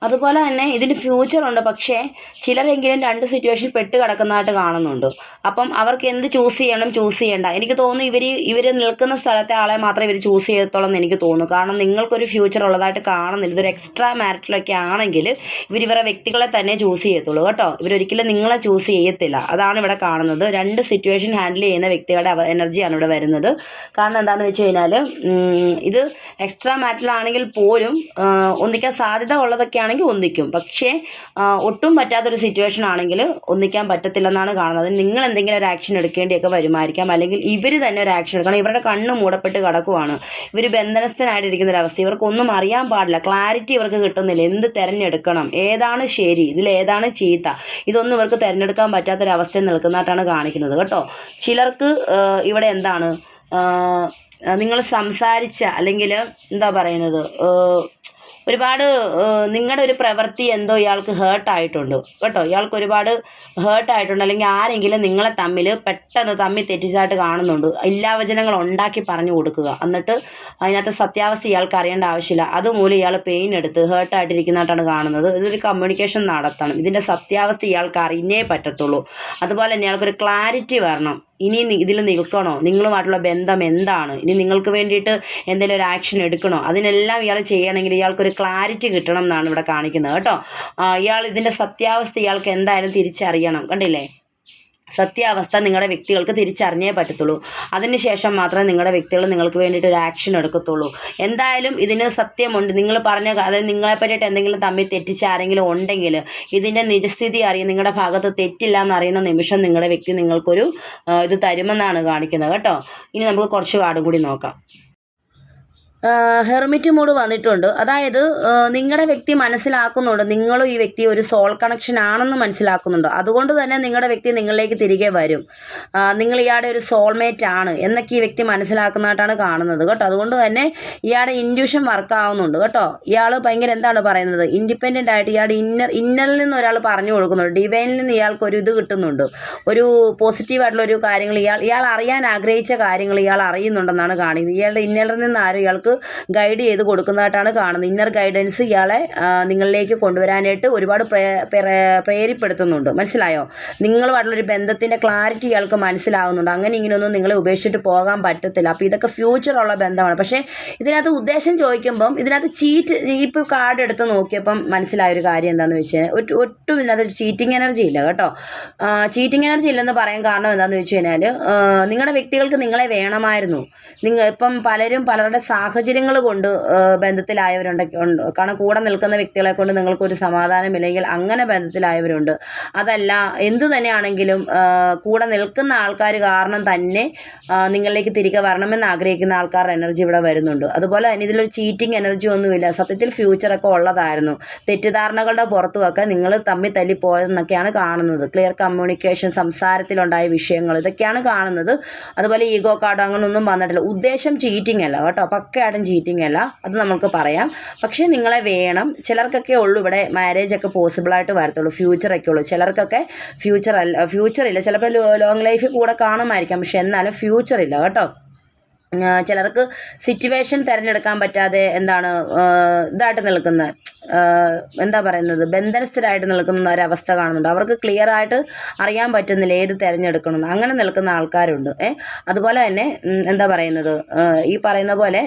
അതുപോലെ തന്നെ ഇതിന് ഫ്യൂച്ചറുണ്ട് പക്ഷേ ചിലരെങ്കിലും രണ്ട് സിറ്റുവേഷനിൽ പെട്ട് കിടക്കുന്നതായിട്ട് കാണുന്നുണ്ട്. അപ്പം അവർക്ക് എന്ത് ചൂസ് ചെയ്യണം ചൂസ് ചെയ്യണ്ട. എനിക്ക് തോന്നുന്നു ഇവർ ഇവർ നിൽക്കുന്ന സ്ഥലത്തെ ആളെ മാത്രമേ ഇവർ ചൂസ് ചെയ്യത്തുള്ളൂ എന്ന് എനിക്ക് തോന്നുന്നു. കാരണം നിങ്ങൾക്കൊരു ഫ്യൂച്ചർ ഉള്ളതായിട്ട് കാണുന്നില്ല. ഇതൊരു എക്സ്ട്രാ മാരിറ്റിലൊക്കെ ആണെങ്കിൽ ഇവർ ഇവരുടെ വ്യക്തികളെ തന്നെ ചൂസ് ചെയ്യത്തുള്ളൂ. കേട്ടോ? ഇവരൊരിക്കലും നിങ്ങളെ ചൂസ് ചെയ്യത്തില്ല. അതാണ് ഇവിടെ കാണുന്നത്. രണ്ട് സിറ്റുവേഷൻ ഹാൻഡിൽ ചെയ്യുന്ന വ്യക്തികളുടെ എനർജിയാണ് ഇവിടെ വരുന്നത്. കാരണം എന്താണെന്ന് വെച്ച് കഴിഞ്ഞാൽ ഇത് എക്സ്ട്രാ മാറ്റിലാണെങ്കിൽ പോലും ഒന്നിക്കാൻ സാധ്യത ഉള്ളതൊക്കെ ആണെങ്കിൽ ഒന്നിക്കും. പക്ഷേ ഒട്ടും പറ്റാത്തൊരു സിറ്റുവേഷൻ ആണെങ്കിൽ ഒന്നിക്കാൻ പറ്റത്തില്ലെന്നാണ് കാണുന്നത്. നിങ്ങൾ എന്തെങ്കിലും ഒരു ആക്ഷൻ എടുക്കേണ്ടിയൊക്കെ വരുമായിരിക്കാം. അല്ലെങ്കിൽ ഇവർ തന്നെ ഒരു ആക്ഷൻ എടുക്കണം. ഇവരുടെ കണ്ണ് മൂടപ്പെട്ട് കിടക്കുവാണ്. ഇവർ ബന്ധനസ്ഥനായിട്ടിരിക്കുന്ന ഒരു അവസ്ഥ ഇവർക്കൊന്നും അറിയാൻ പാടില്ല. ക്ലാരിറ്റി ഇവർക്ക് കിട്ടുന്നില്ല. എന്ത് തിരഞ്ഞെടുക്കണം? ഏതാണ് ശരി? ഇതിൽ ഏതാണ് ചീത്ത? ഇതൊന്നും ഇവർക്ക് തിരഞ്ഞെടുക്കാൻ പറ്റാത്തൊരവസ്ഥയിൽ നിൽക്കുന്നതായിട്ടാണ് കാണിക്കുന്നത്. കേട്ടോ? ചിലർക്ക് ഇവിടെ എന്താണ്? നിങ്ങൾ സംസാരിച്ച അല്ലെങ്കിൽ എന്താ പറയുന്നത്? ഒരുപാട് നിങ്ങളുടെ ഒരു പ്രവൃത്തി എന്തോ ഇയാൾക്ക് ഹേർട്ടായിട്ടുണ്ട് കേട്ടോ ഇയാൾക്ക് ഒരുപാട് ഹേർട്ടായിട്ടുണ്ട് അല്ലെങ്കിൽ ആരെങ്കിലും നിങ്ങളെ തമ്മിൽ പെട്ടെന്ന് തമ്മിൽ തെറ്റിച്ചായിട്ട് കാണുന്നുണ്ട്. ഇല്ലാവചനങ്ങൾ ഉണ്ടാക്കി പറഞ്ഞു കൊടുക്കുക. എന്നിട്ട് അതിനകത്ത് സത്യാവസ്ഥ ഇയാൾക്ക് അറിയേണ്ട ആവശ്യമില്ല. അതുമൂലം ഇയാൾ പെയിൻ എടുത്ത് ഹേർട്ടായിട്ടിരിക്കുന്നതായിട്ടാണ് കാണുന്നത്. ഇതൊരു കമ്മ്യൂണിക്കേഷൻ നടത്തണം. ഇതിന്റെ സത്യാവസ്ഥ ഇയാൾക്ക് അറിഞ്ഞേ പറ്റത്തുള്ളൂ. അതുപോലെ തന്നെ ഇയാൾക്കൊരു ക്ലാരിറ്റി വരണം. ഇനി ഇതിൽ നിൽക്കണോ? നിങ്ങളുമായിട്ടുള്ള ബന്ധം എന്താണ്? ഇനി നിങ്ങൾക്ക് വേണ്ടിയിട്ട് എന്തെങ്കിലും ഒരു ആക്ഷൻ എടുക്കണോ? അതിനെല്ലാം ഇയാൾ ചെയ്യണമെങ്കിൽ ഇയാൾക്കൊരു ക്ലാരിറ്റി കിട്ടണം എന്നാണ് ഇവിടെ കാണിക്കുന്നത് കേട്ടോ. ഇയാൾ ഇതിന്റെ സത്യാവസ്ഥ ഇയാൾക്ക് എന്തായാലും തിരിച്ചറിയണം കണ്ടില്ലേ? സത്യാവസ്ഥ നിങ്ങളുടെ വ്യക്തികൾക്ക് തിരിച്ചറിഞ്ഞേ പറ്റത്തുള്ളൂ. അതിനുശേഷം മാത്രമേ നിങ്ങളുടെ വ്യക്തികൾ നിങ്ങൾക്ക് വേണ്ടിയിട്ട് ഒരു ആക്ഷൻ എടുക്കത്തുള്ളൂ. എന്തായാലും ഇതിന് സത്യമുണ്ട്. നിങ്ങൾ പറഞ്ഞ അതായത് നിങ്ങളെ പറ്റിയിട്ട് എന്തെങ്കിലും തമ്മിൽ തെറ്റിച്ച് ആരെങ്കിലും ഉണ്ടെങ്കിൽ ഇതിന്റെ നിജസ്ഥിതി അറിയും. നിങ്ങളുടെ ഭാഗത്ത് തെറ്റില്ല എന്നറിയുന്ന നിമിഷം നിങ്ങളുടെ വ്യക്തി നിങ്ങൾക്കൊരു ഇത് തരുമെന്നാണ് കാണിക്കുന്നത്. കേട്ടോ? ഇനി നമുക്ക് കുറച്ച് കാർഡും കൂടി നോക്കാം. ഹെർമിറ്റ് മോഡ് വന്നിട്ടുണ്ട്. അതായത് നിങ്ങളുടെ വ്യക്തി മനസ്സിലാക്കുന്നുണ്ട്. നിങ്ങളും ഈ വ്യക്തി ഒരു സോൾ കണക്ഷൻ ആണെന്ന് മനസ്സിലാക്കുന്നുണ്ട്. അതുകൊണ്ട് തന്നെ നിങ്ങളുടെ വ്യക്തി നിങ്ങളിലേക്ക് തിരികെ വരും. നിങ്ങൾ ഇയാളുടെ ഒരു സോൾമേറ്റ് ആണ് എന്നൊക്കെ ഈ വ്യക്തി മനസ്സിലാക്കുന്നതായിട്ടാണ് കാണുന്നത് കേട്ടോ. അതുകൊണ്ട് തന്നെ ഇയാളുടെ ഇൻഡ്യൂഷൻ വർക്ക് ആവുന്നുണ്ട് കേട്ടോ. ഇയാൾ ഭയങ്കര എന്താണ് പറയുന്നത്? ഇൻഡിപെൻഡന്റ് ആയിട്ട് ഇയാളുടെ ഇന്നർ ഇന്നറിൽ നിന്ന് ഒരാൾ പറഞ്ഞു കൊടുക്കുന്നുണ്ട്. ഡിവൈനിൽ നിന്ന് ഇയാൾക്ക് ഒരു ഇത് കിട്ടുന്നുണ്ട്. ഒരു പോസിറ്റീവായിട്ടുള്ള ഒരു കാര്യങ്ങൾ ഇയാൾ ഇയാൾ അറിയാൻ ആഗ്രഹിച്ച കാര്യങ്ങൾ ഇയാൾ അറിയുന്നുണ്ടെന്നാണ് കാണുന്നത് ഇയാളുടെ ഇന്നറിൽ നിന്ന് ആരും ഇയാൾക്ക് ഗൈഡ് ചെയ്ത് കൊടുക്കുന്നതായിട്ടാണ് കാണുന്നത്. ഇന്നർ ഗൈഡൻസ് ഇയാളെ നിങ്ങളിലേക്ക് കൊണ്ടുവരാനായിട്ട് ഒരുപാട് പ്രേ- പ്രേ- പ്രേരിപ്പെടുത്തുന്നുണ്ട്. മനസ്സിലായോ? നിങ്ങളുമായിട്ടുള്ളൊരു ബന്ധത്തിന്റെ ക്ലാരിറ്റി ഇയാൾക്ക് മനസ്സിലാകുന്നുണ്ട് അങ്ങനെ ഇങ്ങനെയൊന്നും നിങ്ങളെ ഉപേക്ഷിച്ചിട്ട് പോകാൻ പറ്റത്തില്ല. അപ്പോൾ ഇതൊക്കെ ഫ്യൂച്ചറുള്ള ബന്ധമാണ്. പക്ഷേ ഇതിനകത്ത് ഉദ്ദേശം ചോദിക്കുമ്പം ഇതിനകത്ത് ചീറ്റ് ഇപ്പോൾ കാർഡ് എടുത്ത് നോക്കിയപ്പം മനസ്സിലായ ഒരു കാര്യം എന്താണെന്ന് വെച്ചാൽ ഒട്ടും ഇതിനകത്ത് ചീറ്റിംഗ് എനർജി ഇല്ല കേട്ടോ. ചീറ്റിംഗ് എനർജി ഇല്ലെന്ന് പറയാൻ കാരണം എന്താണെന്ന് വെച്ച് കഴിഞ്ഞാൽ നിങ്ങളുടെ വ്യക്തികൾക്ക് നിങ്ങളെ വേണമായിരുന്നു. നിങ്ങൾ ഇപ്പം പലരും പലരുടെ സാഹചര്യങ്ങൾ കൊണ്ട് ബന്ധത്തിലായവരുണ്ട് കാരണം കൂടെ നിൽക്കുന്ന വ്യക്തികളെ കൊണ്ട് നിങ്ങൾക്കൊരു സമാധാനമില്ലെങ്കിൽ അങ്ങനെ ബന്ധത്തിലായവരുണ്ട്. അതല്ല എന്തു തന്നെയാണെങ്കിലും കൂടെ നിൽക്കുന്ന ആൾക്കാർ കാരണം തന്നെ നിങ്ങളിലേക്ക് തിരികെ വരണമെന്ന് ആഗ്രഹിക്കുന്ന ആൾക്കാരുടെ എനർജി ഇവിടെ വരുന്നുണ്ട്. അതുപോലെ തന്നെ ഇതിലൊരു ചീറ്റിംഗ് എനർജി ഒന്നുമില്ല. സത്യത്തിൽ ഫ്യൂച്ചറൊക്കെ ഉള്ളതായിരുന്നു. തെറ്റിദ്ധാരണകളുടെ പുറത്തുമൊക്കെ നിങ്ങൾ തമ്മിൽ തല്ലിപ്പോയെന്നൊക്കെയാണ് കാണുന്നത്. ക്ലിയർ കമ്മ്യൂണിക്കേഷൻ സംസാരത്തിലുണ്ടായ വിഷയങ്ങൾ ഇതൊക്കെയാണ് കാണുന്നത്. അതുപോലെ ഈഗോ കാർഡ് അങ്ങനൊന്നും വന്നിട്ടില്ല. ഉദ്ദേശം ചീറ്റിംഗ് അല്ല കേട്ടോ. പക്ക തീർച്ചയായിട്ടും ചീറ്റിംഗ് അല്ല. അത് നമുക്ക് പറയാം. പക്ഷേ നിങ്ങളെ വേണം. ചിലർക്കൊക്കെ ഉള്ളൂ ഇവിടെ മാരേജ് ഒക്കെ പോസിബിൾ ആയിട്ട് വരത്തുള്ളൂ. ഫ്യൂച്ചറൊക്കെ ഉള്ളൂ. ചിലർക്കൊക്കെ ഫ്യൂച്ചർ അല്ല ഫ്യൂച്ചർ ഇല്ല. ചിലപ്പോൾ ലോങ് ലൈഫ് കൂടെ കാണുമായിരിക്കാം. പക്ഷെ എന്നാലും ഫ്യൂച്ചർ ഇല്ല കേട്ടോ. ചിലർക്ക് സിറ്റുവേഷൻ തിരഞ്ഞെടുക്കാൻ പറ്റാതെ എന്താണ് ഇതായിട്ട് നിൽക്കുന്ന എന്താ പറയുന്നത് ബന്ധനസ്ഥരായിട്ട് നിൽക്കുന്ന ഒരവസ്ഥ കാണുന്നുണ്ട്. അവർക്ക് ക്ലിയർ ആയിട്ട് അറിയാൻ പറ്റുന്നില്ല ഏത് തിരഞ്ഞെടുക്കണമെന്ന്. അങ്ങനെ നിൽക്കുന്ന ആൾക്കാരുണ്ട്. ഏ? അതുപോലെ തന്നെ എന്താ പറയുന്നത് ഈ പറയുന്ന പോലെ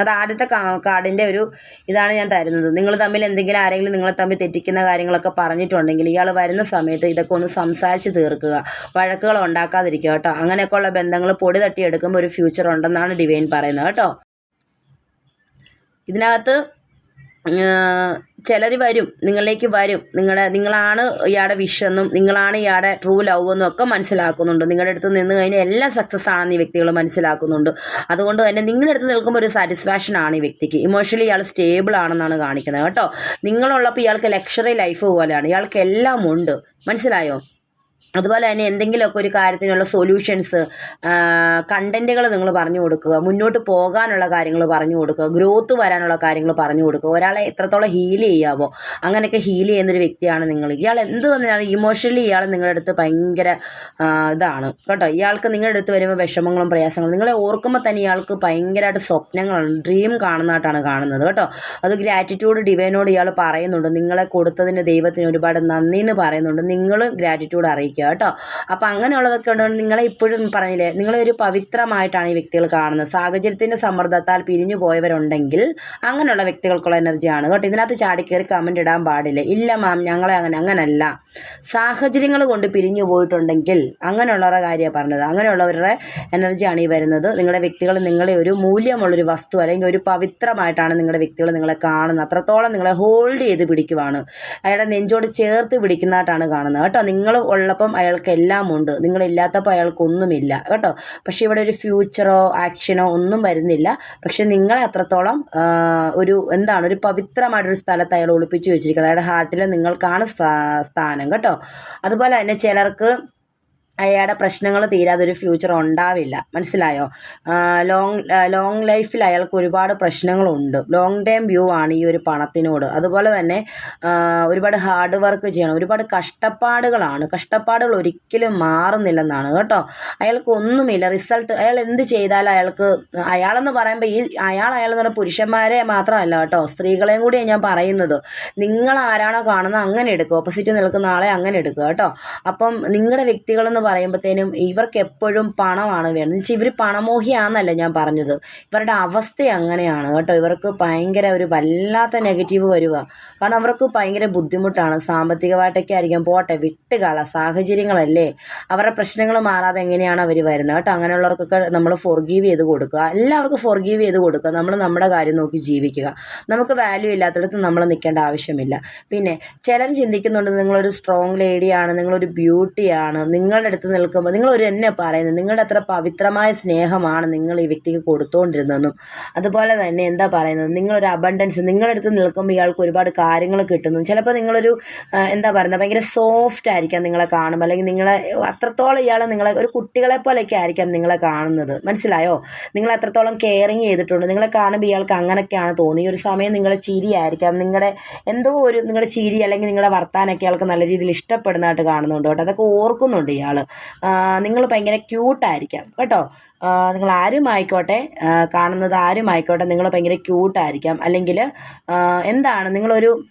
അത് ആദ്യത്തെ കാർഡിന്റെ ഒരു ഇതാണ് ഞാൻ തരുന്നത്. നിങ്ങൾ തമ്മിൽ എന്തെങ്കിലും ആരെങ്കിലും നിങ്ങളെ തമ്മിൽ തെറ്റിക്കുന്ന കാര്യങ്ങളൊക്കെ പറഞ്ഞിട്ടുണ്ടെങ്കിൽ ഇയാൾ വരുന്ന സമയത്ത് ഇതൊക്കെ ഒന്ന് സംസാരിച്ച് തീർക്കുക. വഴക്കുകൾ ഉണ്ടാക്കാതിരിക്കുക കേട്ടോ. അങ്ങനെയൊക്കെയുള്ള ബന്ധങ്ങൾ പൊടി തട്ടിയെടുക്കുമ്പോൾ ഒരു ഫ്യൂച്ചർ ഉണ്ടെന്നാണ് ഡിവൈൻ പറയുന്നത് കേട്ടോ. ഇതിനകത്ത് ചിലർ വരും നിങ്ങളിലേക്ക് വരും. നിങ്ങളുടെ നിങ്ങളാണ് ഇയാളുടെ വിഷെന്നും നിങ്ങളാണ് ഇയാളുടെ ട്രൂ ലവ് എന്നും ഒക്കെ മനസ്സിലാക്കുന്നുണ്ട്. നിങ്ങളുടെ അടുത്ത് നിന്ന് കഴിഞ്ഞാൽ എല്ലാം സക്സസ് ആണെന്ന് ഈ വ്യക്തികൾ മനസ്സിലാക്കുന്നുണ്ട്. അതുകൊണ്ട് തന്നെ നിങ്ങളുടെ അടുത്ത് നിൽക്കുമ്പോൾ ഒരു സാറ്റിസ്ഫാക്ഷൻ ആണ് ഈ വ്യക്തിക്ക്. ഇമോഷണലി ഇയാൾ സ്റ്റേബിൾ ആണെന്നാണ് കാണിക്കുന്നത് കേട്ടോ. നിങ്ങളുള്ളപ്പോൾ ഇയാൾക്ക് ലക്ഷറി ലൈഫ് പോലെയാണ്. ഇയാൾക്ക് എല്ലാം ഉണ്ട് മനസ്സിലായോ? അതുപോലെ തന്നെ എന്തെങ്കിലുമൊക്കെ ഒരു കാര്യത്തിനുള്ള സൊല്യൂഷൻസ് കണ്ടന്റുകൾ നിങ്ങൾ പറഞ്ഞു കൊടുക്കുക മുന്നോട്ട് പോകാനുള്ള കാര്യങ്ങൾ പറഞ്ഞു കൊടുക്കുക ഗ്രോത്ത് വരാനുള്ള കാര്യങ്ങൾ പറഞ്ഞു കൊടുക്കുക. ഒരാളെ എത്രത്തോളം ഹീൽ ചെയ്യാവോ അങ്ങനെയൊക്കെ ഹീൽ ചെയ്യുന്നൊരു വ്യക്തിയാണ് നിങ്ങൾ. ഇയാൾ എന്ത് തന്നെയാണ് ഇമോഷണലി ഇയാൾ നിങ്ങളുടെ അടുത്ത് ഭയങ്കര ഇതാണ്. കേട്ടോ? ഇയാൾക്ക് നിങ്ങളുടെ അടുത്ത് വരുമ്പോൾ വിഷമങ്ങളും പ്രയാസങ്ങളും നിങ്ങളെ ഓർക്കുമ്പോൾ തന്നെ ഇയാൾക്ക് ഭയങ്കരമായിട്ട് സ്വപ്നങ്ങളാണ് ഡ്രീം കാണുന്നതായിട്ടാണ് കാണുന്നത്. കേട്ടോ? അത് ഗ്രാറ്റിറ്റ്യൂഡ് ഡിവൈനോട് ഇയാൾ പറയുന്നുണ്ട്. നിങ്ങളെ കൊടുത്തതിന് ദൈവത്തിന് ഒരുപാട് നന്ദി എന്ന് പറയുന്നുണ്ട്. നിങ്ങളും ഗ്രാറ്റിറ്റ്യൂഡ് അറിയിക്കുക. കേട്ടോ. അപ്പോൾ അങ്ങനെയുള്ളതൊക്കെ ഉണ്ടെങ്കിൽ നിങ്ങളെ ഇപ്പോഴും പറഞ്ഞില്ലേ നിങ്ങളെ ഒരു പവിത്രമായിട്ടാണ് ഈ വ്യക്തികൾ കാണുന്നത്. സാഹചര്യത്തിന്റെ സമ്മർദ്ദത്താൽ പിരിഞ്ഞു പോയവരുണ്ടെങ്കിൽ അങ്ങനെയുള്ള വ്യക്തികൾക്കുള്ള എനർജിയാണ് കേട്ടോ ഇതിനകത്ത് ചാടിക്കയറി കമന്റ് ഇടാൻ പാടില്ല. ഇല്ല മാം ഞങ്ങളെ അങ്ങനെ അങ്ങനല്ല. സാഹചര്യങ്ങൾ കൊണ്ട് പിരിഞ്ഞു പോയിട്ടുണ്ടെങ്കിൽ അങ്ങനെയുള്ളവരുടെ കാര്യമാണ് പറഞ്ഞത്. അങ്ങനെയുള്ളവരുടെ എനർജിയാണ് ഈ വരുന്നത്. നിങ്ങളുടെ വ്യക്തികൾ നിങ്ങളെ ഒരു മൂല്യമുള്ളൊരു വസ്തു അല്ലെങ്കിൽ ഒരു പവിത്രമായിട്ടാണ് നിങ്ങളുടെ വ്യക്തികൾ നിങ്ങളെ കാണുന്നത്. അത്രത്തോളം നിങ്ങളെ ഹോൾഡ് ചെയ്ത് പിടിക്കുവാണ്. അയാളുടെ നെഞ്ചോട് ചേർത്ത് പിടിക്കുന്നതായിട്ടാണ് കാണുന്നത്. കേട്ടോ നിങ്ങൾ ഉള്ളപ്പം അയാൾക്ക് എല്ലാം ഉണ്ട് നിങ്ങളില്ലാത്തപ്പോൾ അയാൾക്കൊന്നുമില്ല. കേട്ടോ? പക്ഷേ ഇവിടെ ഒരു ഫ്യൂച്ചറോ ആക്ഷനോ ഒന്നും വരുന്നില്ല. പക്ഷെ നിങ്ങളെ അത്രത്തോളം ഒരു എന്താണ് ഒരു പവിത്രമായിട്ടൊരു സ്ഥലത്ത് അയാൾ ഒളിപ്പിച്ച് വെച്ചിരിക്കുന്നത് അയാളുടെ ഹാർട്ടിൽ നിങ്ങൾക്കാണ് സ്ഥാനം. കേട്ടോ? അതുപോലെ തന്നെ ചിലർക്ക് അയാളുടെ പ്രശ്നങ്ങൾ തീരാതെ ഒരു ഫ്യൂച്ചർ ഉണ്ടാവില്ല. മനസ്സിലായോ? ലോങ് ലോങ് ലൈഫിൽ അയാൾക്ക് ഒരുപാട് പ്രശ്നങ്ങളുണ്ട്. ലോങ് ടേം വ്യൂ ആണ് ഈ ഒരു പണത്തിനോട്. അതുപോലെ തന്നെ ഒരുപാട് ഹാർഡ് വർക്ക് ചെയ്യണം. ഒരുപാട് കഷ്ടപ്പാടുകളാണ്. കഷ്ടപ്പാടുകൾ ഒരിക്കലും മാറുന്നില്ലെന്നാണ് കേട്ടോ. അയാൾക്ക് ഒന്നുമില്ല റിസൾട്ട് അയാൾ എന്ത് ചെയ്താലും അയാൾക്ക് അയാളെന്ന് പറയുമ്പോൾ ഈ അയാൾ അയാളെന്ന് പറഞ്ഞാൽ പുരുഷന്മാരെ മാത്രമല്ല കേട്ടോ. സ്ത്രീകളെയും കൂടിയാണ് ഞാൻ പറയുന്നത്. നിങ്ങൾ ആരാണോ കാണുന്നത് അങ്ങനെ എടുക്കുക ഓപ്പോസിറ്റ് നിൽക്കുന്ന ആളെ അങ്ങനെ എടുക്കുക കേട്ടോ. അപ്പം നിങ്ങളുടെ വ്യക്തികളെന്ന് പറയുമ്പോഴത്തേനും ഇവർക്ക് എപ്പോഴും പണമാണ് വേണ്ടത്. വെച്ചാൽ ഇവർ പണമോഹിയാണെന്നല്ല ഞാൻ പറഞ്ഞത്. ഇവരുടെ അവസ്ഥ അങ്ങനെയാണ് കേട്ടോ. ഇവർക്ക് ഭയങ്കര ഒരു വല്ലാത്ത നെഗറ്റീവ് വരിക കാരണം അവർക്ക് ഭയങ്കര ബുദ്ധിമുട്ടാണ്. സാമ്പത്തികമായിട്ടൊക്കെ ആയിരിക്കും. പോട്ടെ വിട്ടുകള സാഹചര്യങ്ങളല്ലേ. അവരുടെ പ്രശ്നങ്ങൾ മാറാതെ എങ്ങനെയാണ് അവർ വരുന്നത് കേട്ടോ. അങ്ങനെയുള്ളവർക്കൊക്കെ നമ്മൾ ഫോർഗീവ് ചെയ്ത് കൊടുക്കുക. എല്ലാവർക്കും ഫോർഗീവ് ചെയ്ത് കൊടുക്കുക. നമ്മൾ നമ്മുടെ കാര്യം നോക്കി ജീവിക്കുക. നമുക്ക് വാല്യൂ ഇല്ലാത്തടത്ത് നമ്മൾ നിൽക്കേണ്ട ആവശ്യമില്ല. പിന്നെ ചിലർ ചിന്തിക്കുന്നുണ്ട് നിങ്ങളൊരു സ്ട്രോങ് ലേഡിയാണ് നിങ്ങളൊരു ബ്യൂട്ടിയാണ് നിങ്ങളുടെ അടുത്ത് നിൽക്കുമ്പോൾ നിങ്ങൾ ഒരു എന്നെ പറയുന്നത് നിങ്ങളുടെ അത്ര പവിത്രമായ സ്നേഹമാണ് നിങ്ങൾ ഈ വ്യക്തിക്ക് കൊടുത്തുകൊണ്ടിരുന്നതെന്നും അതുപോലെ തന്നെ എന്താ പറയുന്നത്? നിങ്ങളൊരു അബണ്ടൻസ് നിങ്ങളുടെ അടുത്ത് നിൽക്കുമ്പോൾ ഇയാൾക്ക് ഒരുപാട് കാര്യങ്ങൾ കിട്ടുന്നു. ചിലപ്പോൾ നിങ്ങളൊരു എന്താ പറയുന്നത്? ഭയങ്കര സോഫ്റ്റ് ആയിരിക്കാം നിങ്ങളെ കാണുമ്പോൾ അല്ലെങ്കിൽ നിങ്ങളെ അത്രത്തോളം ഇയാൾ നിങ്ങളെ ഒരു കുട്ടികളെ പോലെയൊക്കെ ആയിരിക്കാം നിങ്ങളെ കാണുന്നത്. മനസ്സിലായോ? നിങ്ങൾ അത്രത്തോളം കെയറിങ് ചെയ്തിട്ടുണ്ട്. നിങ്ങളെ കാണുമ്പോൾ ഇയാൾക്ക് അങ്ങനെയൊക്കെയാണ് തോന്നി ഒരു സമയം നിങ്ങളുടെ ചിരിയായിരിക്കാം നിങ്ങളുടെ എന്തോ ഒരു നിങ്ങളുടെ ചിരി അല്ലെങ്കിൽ നിങ്ങളുടെ വർത്താനൊക്കെ ഇയാൾക്ക് നല്ല രീതിയിൽ ഇഷ്ടപ്പെടുന്നതായിട്ട് കാണുന്നുണ്ട് കേട്ടോ. അതൊക്കെ ഓർക്കുന്നുണ്ട് ഇയാൾ നിങ്ങൾ ഭയങ്കര ക്യൂട്ടായിരിക്കാം കേട്ടോ? നിങ്ങൾ ആരും ആയിക്കോട്ടെ കാണുന്നത് ആരും ആയിക്കോട്ടെ നിങ്ങൾ ഭയങ്കര ക്യൂട്ടായിരിക്കാം അല്ലെങ്കിൽ എന്താണ് നിങ്ങളൊരു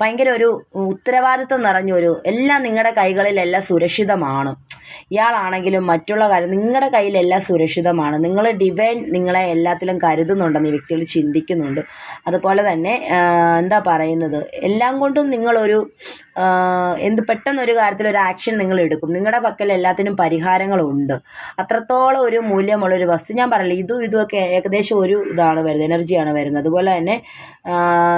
ഭയങ്കര ഒരു ഉത്തരവാദിത്വം നിറഞ്ഞൊരു എല്ലാം നിങ്ങളുടെ കൈകളിലെല്ലാം സുരക്ഷിതമാണ്. ഇയാളാണെങ്കിലും മറ്റുള്ള കാര്യം നിങ്ങളുടെ കയ്യിലെല്ലാം സുരക്ഷിതമാണ്. നിങ്ങൾ ഡിവൈൻ നിങ്ങളെ എല്ലാത്തിലും കരുതുന്നുണ്ടെന്ന് ഈ വ്യക്തികൾ ചിന്തിക്കുന്നുണ്ട്. അതുപോലെ തന്നെ എന്താ പറയുന്നത് എല്ലാം കൊണ്ടും നിങ്ങളൊരു എന്ത് പെട്ടെന്നൊരു കാര്യത്തിൽ ഒരു ആക്ഷൻ നിങ്ങൾ എടുക്കും. നിങ്ങളുടെ പക്കൽ എല്ലാത്തിനും പരിഹാരങ്ങളുണ്ട്. അത്രത്തോളം ഒരു മൂല്യമുള്ള ഒരു വസ്തു. ഞാൻ പറയില്ല ഇതും ഇതുമൊക്കെ ഏകദേശം ഒരു ഇതാണ് വരുന്നത് എനർജിയാണ് വരുന്നത്. അതുപോലെ തന്നെ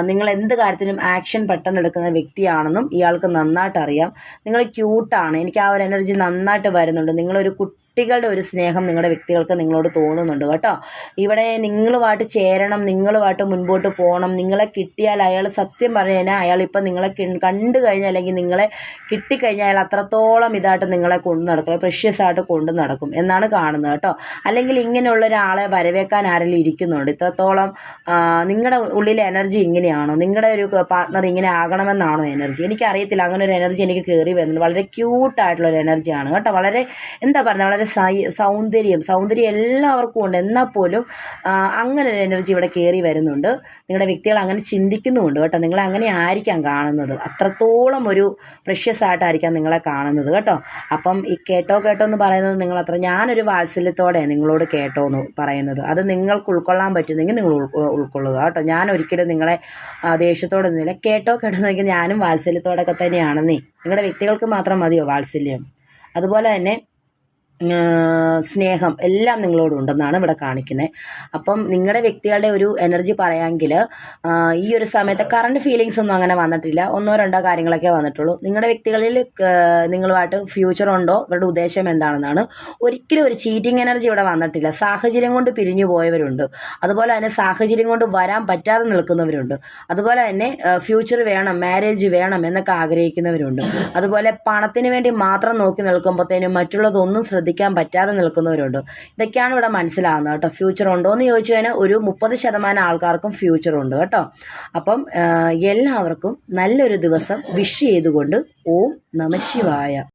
നിങ്ങൾ എന്ത് കാര്യത്തിനും ആക്ഷൻ പെട്ടെന്ന് എടുക്കുന്ന വ്യക്തിയാണെന്നും ഇയാൾക്ക് നന്നായിട്ട് അറിയാം. നിങ്ങൾ ക്യൂട്ടാണ് എനിക്ക് ആ ഒരു എനർജി നന്നായിട്ട് വരുന്നുണ്ട്. നിങ്ങളൊരു കുട്ടി കുട്ടികളുടെ ഒരു സ്നേഹം നിങ്ങളുടെ വ്യക്തികൾക്ക് നിങ്ങളോട് തോന്നുന്നുണ്ട് കേട്ടോ. ഇവിടെ നിങ്ങളുമായിട്ട് ചേരണം നിങ്ങളുമായിട്ട് മുൻപോട്ട് പോകണം. നിങ്ങളെ കിട്ടിയാൽ അയാൾ സത്യം പറഞ്ഞു കഴിഞ്ഞാൽ അയാൾ ഇപ്പം നിങ്ങളെ കണ്ടു കഴിഞ്ഞാൽ അല്ലെങ്കിൽ നിങ്ങളെ കിട്ടിക്കഴിഞ്ഞാൽ അയാൾ അത്രത്തോളം ഇതായിട്ട് നിങ്ങളെ കൊണ്ടു നടക്കും. പ്രഷ്യസ് ആയിട്ട് കൊണ്ടു നടക്കും എന്നാണ് കാണുന്നത് കേട്ടോ. അല്ലെങ്കിൽ ഇങ്ങനെയുള്ള ഒരാളെ വരവേക്കാൻ ആരെങ്കിലും ഇരിക്കുന്നുണ്ട്. ഇത്രത്തോളം നിങ്ങളുടെ ഉള്ളിലെ എനർജി ഇങ്ങനെയാണോ? നിങ്ങളുടെ ഒരു പാർട്ട്ണർ ഇങ്ങനെ ആകണമെന്നാണോ എനർജി എനിക്കറിയത്തില്ല. അങ്ങനെ ഒരു എനർജി എനിക്ക് കയറി വരുന്നുണ്ട്. വളരെ ക്യൂട്ടായിട്ടുള്ളൊരു എനർജിയാണ് കേട്ടോ. വളരെ എന്താ പറയുക വളരെ സൗന്ദര്യം സൗന്ദര്യം എല്ലാവർക്കും ഉണ്ട്. എന്നാൽ പോലും അങ്ങനെ ഒരു എനർജി ഇവിടെ കയറി വരുന്നുണ്ട്. നിങ്ങളുടെ വ്യക്തികൾ അങ്ങനെ ചിന്തിക്കുന്നുമുണ്ട് കേട്ടോ. നിങ്ങളെ അങ്ങനെ ആയിരിക്കാം കാണുന്നത്. അത്രത്തോളം ഒരു പ്രഷ്യസ് ആയിട്ടായിരിക്കാം നിങ്ങളെ കാണുന്നത് കേട്ടോ. അപ്പം ഈ കേട്ടോ കേട്ടോ എന്ന് പറയുന്നത് നിങ്ങൾ അത്ര ഞാനൊരു വാത്സല്യത്തോടെ നിങ്ങളോട് കേട്ടോ എന്ന് പറയുന്നത്. അത് നിങ്ങൾക്ക് ഉൾക്കൊള്ളാൻ പറ്റുന്നെങ്കിൽ നിങ്ങൾ ഉൾക്കൊള്ളുക കേട്ടോ. ഞാൻ ഒരിക്കലും നിങ്ങളെ ദേഷ്യത്തോടെ നില കേട്ടോ കേട്ടോ എന്ന് ഞാനും വാത്സല്യത്തോടൊക്കെ തന്നെയാണെന്നേ. നിങ്ങളുടെ വ്യക്തികൾക്ക് മാത്രം മതിയോ വാത്സല്യം? അതുപോലെ തന്നെ സ്നേഹം എല്ലാം നിങ്ങളോട് ഉണ്ടെന്നാണ് ഇവിടെ കാണിക്കുന്നത് അപ്പം നിങ്ങളുടെ വ്യക്തികളുടെ ഒരു എനർജി പറയാമെങ്കിൽ ഈ ഒരു സമയത്ത് കറണ്ട് ഫീലിങ്സ് ഒന്നും അങ്ങനെ വന്നിട്ടില്ല. ഒന്നോ രണ്ടോ കാര്യങ്ങളൊക്കെ വന്നിട്ടുള്ളൂ. നിങ്ങളുടെ വ്യക്തികളിൽ നിങ്ങളുമായിട്ട് ഫ്യൂച്ചർ ഉണ്ടോ? ഇവരുടെ ഉദ്ദേശം എന്താണെന്നാണ്. ഒരിക്കലും ഒരു ചീറ്റിംഗ് എനർജി ഇവിടെ വന്നിട്ടില്ല. സാഹചര്യം കൊണ്ട് പിരിഞ്ഞു പോയവരുണ്ട്. അതുപോലെ തന്നെ സാഹചര്യം കൊണ്ട് വരാൻ പറ്റാതെ നിൽക്കുന്നവരുണ്ട്. അതുപോലെ തന്നെ ഫ്യൂച്ചർ വേണം മാരേജ് വേണം എന്നൊക്കെ ആഗ്രഹിക്കുന്നവരുണ്ട്. അതുപോലെ പണത്തിന് വേണ്ടി മാത്രം നോക്കി നിൽക്കുമ്പോഴത്തേനും മറ്റുള്ളതൊന്നും ശ്രദ്ധിക്കാൻ പറ്റാതെ നിൽക്കുന്നവരുണ്ട്. ഇതൊക്കെയാണ് ഇവിടെ മനസ്സിലാകുന്നത് കേട്ടോ. ഫ്യൂച്ചർ ഉണ്ടോ എന്ന് ചോദിച്ചു കഴിഞ്ഞാൽ ഒരു മുപ്പത് ശതമാനം ആൾക്കാർക്കും ഫ്യൂച്ചർ ഉണ്ട് കേട്ടോ. അപ്പം എല്ലാവർക്കും നല്ലൊരു ദിവസം വിഷ് ചെയ്തുകൊണ്ട് ഓം നമ ശിവായ.